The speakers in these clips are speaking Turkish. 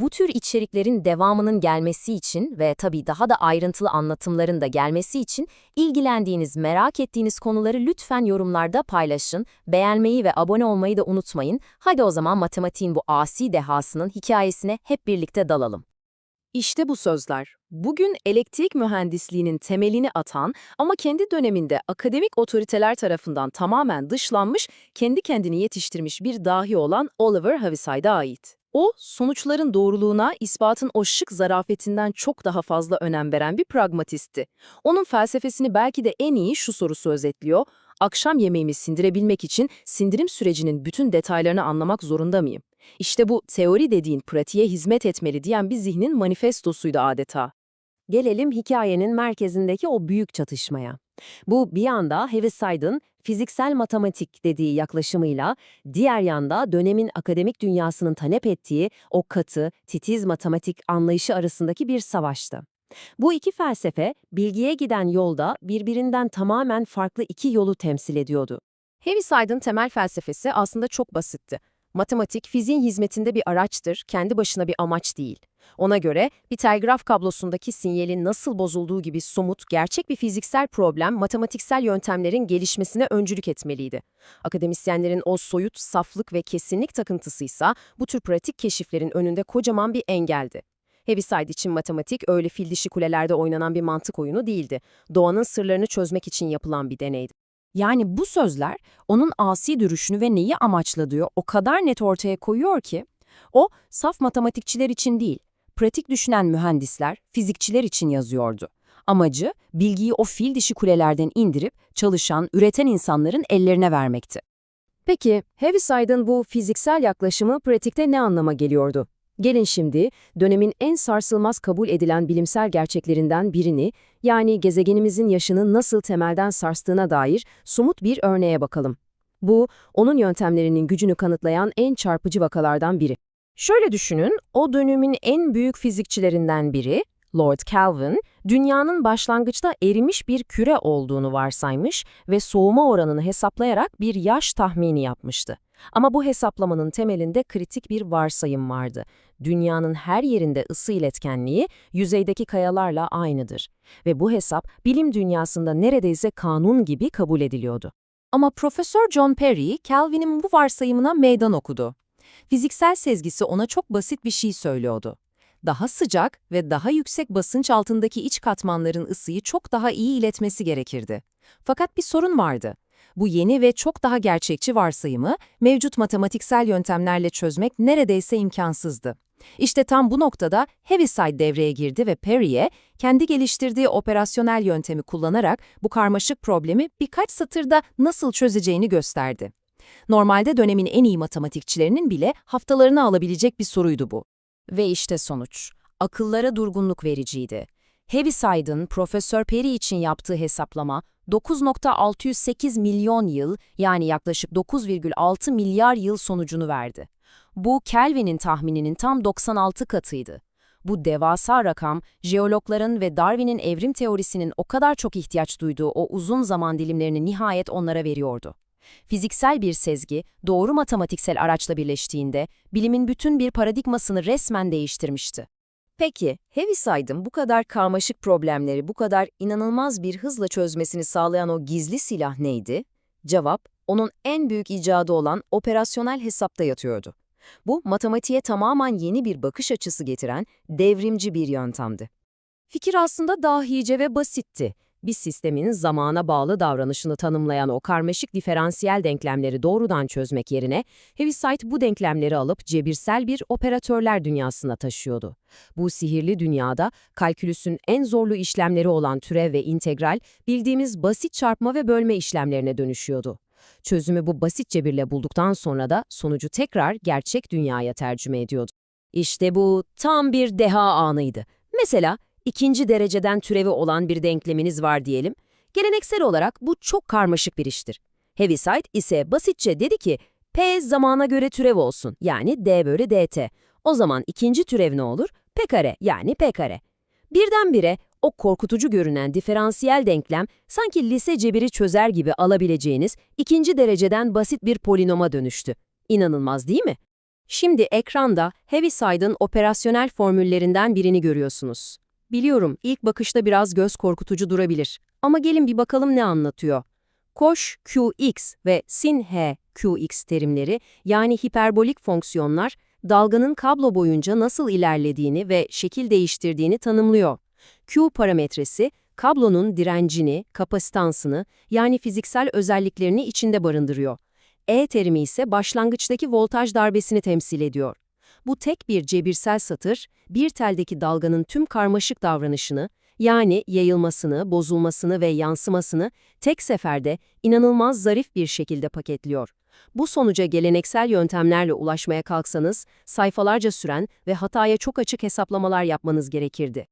Bu tür içeriklerin devamının gelmesi için ve tabii daha da ayrıntılı anlatımların da gelmesi için ilgilendiğiniz, merak ettiğiniz konuları lütfen yorumlarda paylaşın. Beğenmeyi ve abone olmayı da unutmayın. Hadi o zaman matematiğin bu asi dehasının hikayesine hep birlikte dalalım. İşte bu sözler. Bugün elektrik mühendisliğinin temelini atan ama kendi döneminde akademik otoriteler tarafından tamamen dışlanmış, kendi kendini yetiştirmiş bir dahi olan Oliver Haviside'a ait. O, sonuçların doğruluğuna, ispatın o şık zarafetinden çok daha fazla önem veren bir pragmatistti. Onun felsefesini belki de en iyi şu sorusu özetliyor. Akşam yemeğimi sindirebilmek için sindirim sürecinin bütün detaylarını anlamak zorunda mıyım? İşte bu teori dediğin pratiğe hizmet etmeli diyen bir zihnin manifestosuydu adeta. Gelelim hikayenin merkezindeki o büyük çatışmaya. Bu bir yanda Heveside'ın fiziksel matematik dediği yaklaşımıyla, diğer yanda dönemin akademik dünyasının talep ettiği o katı, titiz matematik anlayışı arasındaki bir savaştı. Bu iki felsefe, bilgiye giden yolda birbirinden tamamen farklı iki yolu temsil ediyordu. Heviside'ın temel felsefesi aslında çok basitti. Matematik, fiziğin hizmetinde bir araçtır, kendi başına bir amaç değil. Ona göre bir telgraf kablosundaki sinyalin nasıl bozulduğu gibi somut, gerçek bir fiziksel problem matematiksel yöntemlerin gelişmesine öncülük etmeliydi. Akademisyenlerin o soyut, saflık ve kesinlik takıntısıysa bu tür pratik keşiflerin önünde kocaman bir engeldi. Heaviside için matematik öyle fil dişi kulelerde oynanan bir mantık oyunu değildi. Doğanın sırlarını çözmek için yapılan bir deneydi. Yani bu sözler onun asi duruşunu ve neyi amaçladığı o kadar net ortaya koyuyor ki, o saf matematikçiler için değil, pratik düşünen mühendisler, fizikçiler için yazıyordu. Amacı, bilgiyi o fil dişi kulelerden indirip çalışan, üreten insanların ellerine vermekti. Peki, Heviside'ın bu fiziksel yaklaşımı pratikte ne anlama geliyordu? Gelin şimdi dönemin en sarsılmaz kabul edilen bilimsel gerçeklerinden birini, yani gezegenimizin yaşını nasıl temelden sarstığına dair somut bir örneğe bakalım. Bu, onun yöntemlerinin gücünü kanıtlayan en çarpıcı vakalardan biri. Şöyle düşünün, o dönemin en büyük fizikçilerinden biri, Lord Kelvin, dünyanın başlangıçta erimiş bir küre olduğunu varsaymış ve soğuma oranını hesaplayarak bir yaş tahmini yapmıştı. Ama bu hesaplamanın temelinde kritik bir varsayım vardı. Dünyanın her yerinde ısı iletkenliği yüzeydeki kayalarla aynıdır. Ve bu hesap bilim dünyasında neredeyse kanun gibi kabul ediliyordu. Ama Profesör John Perry, Kelvin'in bu varsayımına meydan okudu. Fiziksel sezgisi ona çok basit bir şey söylüyordu. Daha sıcak ve daha yüksek basınç altındaki iç katmanların ısıyı çok daha iyi iletmesi gerekirdi. Fakat bir sorun vardı. Bu yeni ve çok daha gerçekçi varsayımı mevcut matematiksel yöntemlerle çözmek neredeyse imkansızdı. İşte tam bu noktada Heaviside devreye girdi ve Perry'e kendi geliştirdiği operasyonel yöntemi kullanarak bu karmaşık problemi birkaç satırda nasıl çözeceğini gösterdi. Normalde dönemin en iyi matematikçilerinin bile haftalarını alabilecek bir soruydu bu. Ve işte sonuç. Akıllara durgunluk vericiydi. Heaviside'ın Profesör Perry için yaptığı hesaplama 9.608 milyon yıl yani yaklaşık 9,6 milyar yıl sonucunu verdi. Bu Kelvin'in tahmininin tam 96 katıydı. Bu devasa rakam, jeologların ve Darwin'in evrim teorisinin o kadar çok ihtiyaç duyduğu o uzun zaman dilimlerini nihayet onlara veriyordu. Fiziksel bir sezgi, doğru matematiksel araçla birleştiğinde, bilimin bütün bir paradigmasını resmen değiştirmişti. Peki, Heaviside'ın bu kadar karmaşık problemleri bu kadar inanılmaz bir hızla çözmesini sağlayan o gizli silah neydi? Cevap, onun en büyük icadı olan operasyonel hesapta yatıyordu. Bu, matematiğe tamamen yeni bir bakış açısı getiren devrimci bir yöntemdi. Fikir aslında dahice ve basitti. Bir sistemin zamana bağlı davranışını tanımlayan o karmaşık diferansiyel denklemleri doğrudan çözmek yerine, Heaviside bu denklemleri alıp cebirsel bir operatörler dünyasına taşıyordu. Bu sihirli dünyada kalkülüsün en zorlu işlemleri olan türev ve integral, bildiğimiz basit çarpma ve bölme işlemlerine dönüşüyordu. Çözümü bu basit cebirle bulduktan sonra da sonucu tekrar gerçek dünyaya tercüme ediyordu. İşte bu tam bir deha anıydı. Mesela ikinci dereceden türevi olan bir denkleminiz var diyelim. Geleneksel olarak bu çok karmaşık bir iştir. Heaviside ise basitçe dedi ki, P zamana göre türev olsun, yani D bölü dt. O zaman ikinci türev ne olur? P kare, yani P kare. Birdenbire o korkutucu görünen diferansiyel denklem sanki lise cebiri çözer gibi alabileceğiniz ikinci dereceden basit bir polinoma dönüştü. İnanılmaz değil mi? Şimdi ekranda Heaviside'ın operasyonel formüllerinden birini görüyorsunuz. Biliyorum ilk bakışta biraz göz korkutucu durabilir ama gelin bir bakalım ne anlatıyor. Koş QX ve sin H QX terimleri yani hiperbolik fonksiyonlar dalganın kablo boyunca nasıl ilerlediğini ve şekil değiştirdiğini tanımlıyor. Q parametresi kablonun direncini, kapasitansını yani fiziksel özelliklerini içinde barındırıyor. E terimi ise başlangıçtaki voltaj darbesini temsil ediyor. Bu tek bir cebirsel satır, bir teldeki dalganın tüm karmaşık davranışını, yani yayılmasını, bozulmasını ve yansımasını tek seferde inanılmaz zarif bir şekilde paketliyor. Bu sonuca geleneksel yöntemlerle ulaşmaya kalksanız, sayfalarca süren ve hataya çok açık hesaplamalar yapmanız gerekirdi.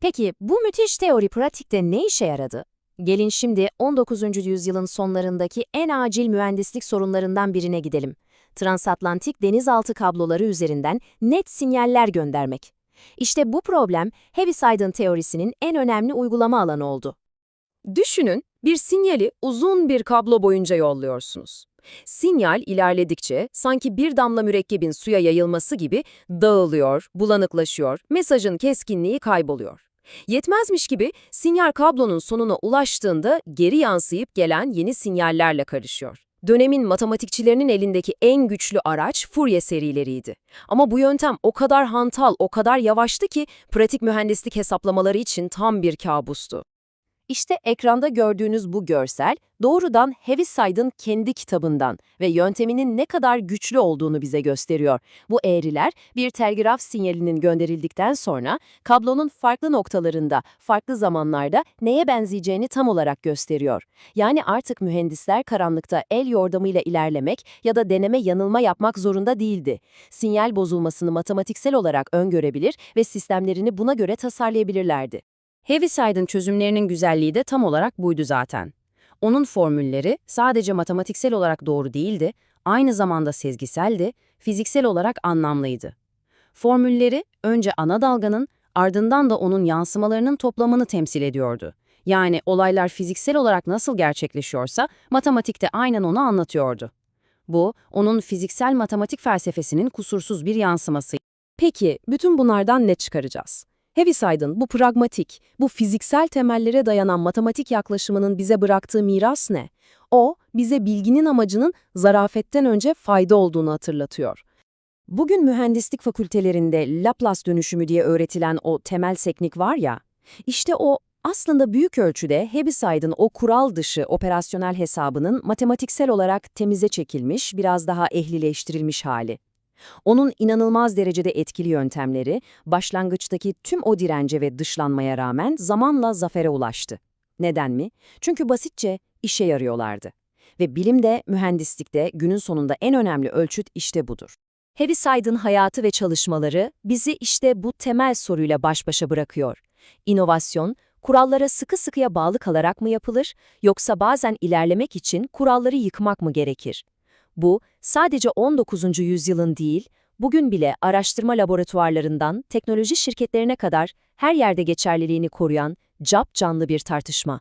Peki bu müthiş teori pratikte ne işe yaradı? Gelin şimdi 19. yüzyılın sonlarındaki en acil mühendislik sorunlarından birine gidelim. Transatlantik denizaltı kabloları üzerinden net sinyaller göndermek. İşte bu problem Heaviside'ın teorisinin en önemli uygulama alanı oldu. Düşünün, bir sinyali uzun bir kablo boyunca yolluyorsunuz. Sinyal ilerledikçe sanki bir damla mürekkebin suya yayılması gibi dağılıyor, bulanıklaşıyor, mesajın keskinliği kayboluyor. Yetmezmiş gibi sinyal kablonun sonuna ulaştığında geri yansıyıp gelen yeni sinyallerle karışıyor. Dönemin matematikçilerinin elindeki en güçlü araç Fourier serileriydi. Ama bu yöntem o kadar hantal, o kadar yavaştı ki pratik mühendislik hesaplamaları için tam bir kabustu. İşte ekranda gördüğünüz bu görsel doğrudan Heaviside'ın kendi kitabından ve yönteminin ne kadar güçlü olduğunu bize gösteriyor. Bu eğriler bir telgraf sinyalinin gönderildikten sonra kablonun farklı noktalarında, farklı zamanlarda neye benzeyeceğini tam olarak gösteriyor. Yani artık mühendisler karanlıkta el yordamıyla ilerlemek ya da deneme yanılma yapmak zorunda değildi. Sinyal bozulmasını matematiksel olarak öngörebilir ve sistemlerini buna göre tasarlayabilirlerdi. Heaviside'ın çözümlerinin güzelliği de tam olarak buydu zaten. Onun formülleri sadece matematiksel olarak doğru değildi, aynı zamanda sezgiseldi, fiziksel olarak anlamlıydı. Formülleri önce ana dalganın, ardından da onun yansımalarının toplamını temsil ediyordu. Yani olaylar fiziksel olarak nasıl gerçekleşiyorsa matematikte aynen onu anlatıyordu. Bu, onun fiziksel matematik felsefesinin kusursuz bir yansıması. Peki, bütün bunlardan ne çıkaracağız? Heaviside'ın bu pragmatik, bu fiziksel temellere dayanan matematik yaklaşımının bize bıraktığı miras ne? O, bize bilginin amacının zarafetten önce fayda olduğunu hatırlatıyor. Bugün mühendislik fakültelerinde Laplace dönüşümü diye öğretilen o temel teknik var ya, işte o aslında büyük ölçüde Heaviside'ın o kural dışı operasyonel hesabının matematiksel olarak temize çekilmiş, biraz daha ehlileştirilmiş hali. Onun inanılmaz derecede etkili yöntemleri, başlangıçtaki tüm o dirence ve dışlanmaya rağmen zamanla zafere ulaştı. Neden mi? Çünkü basitçe işe yarıyorlardı. Ve bilimde, mühendislikte günün sonunda en önemli ölçüt işte budur. Heaviside'ın hayatı ve çalışmaları bizi işte bu temel soruyla baş başa bırakıyor. İnovasyon, kurallara sıkı sıkıya bağlı kalarak mı yapılır, yoksa bazen ilerlemek için kuralları yıkmak mı gerekir? Bu, sadece 19. yüzyılın değil, bugün bile araştırma laboratuvarlarından teknoloji şirketlerine kadar her yerde geçerliliğini koruyan cap canlı bir tartışma.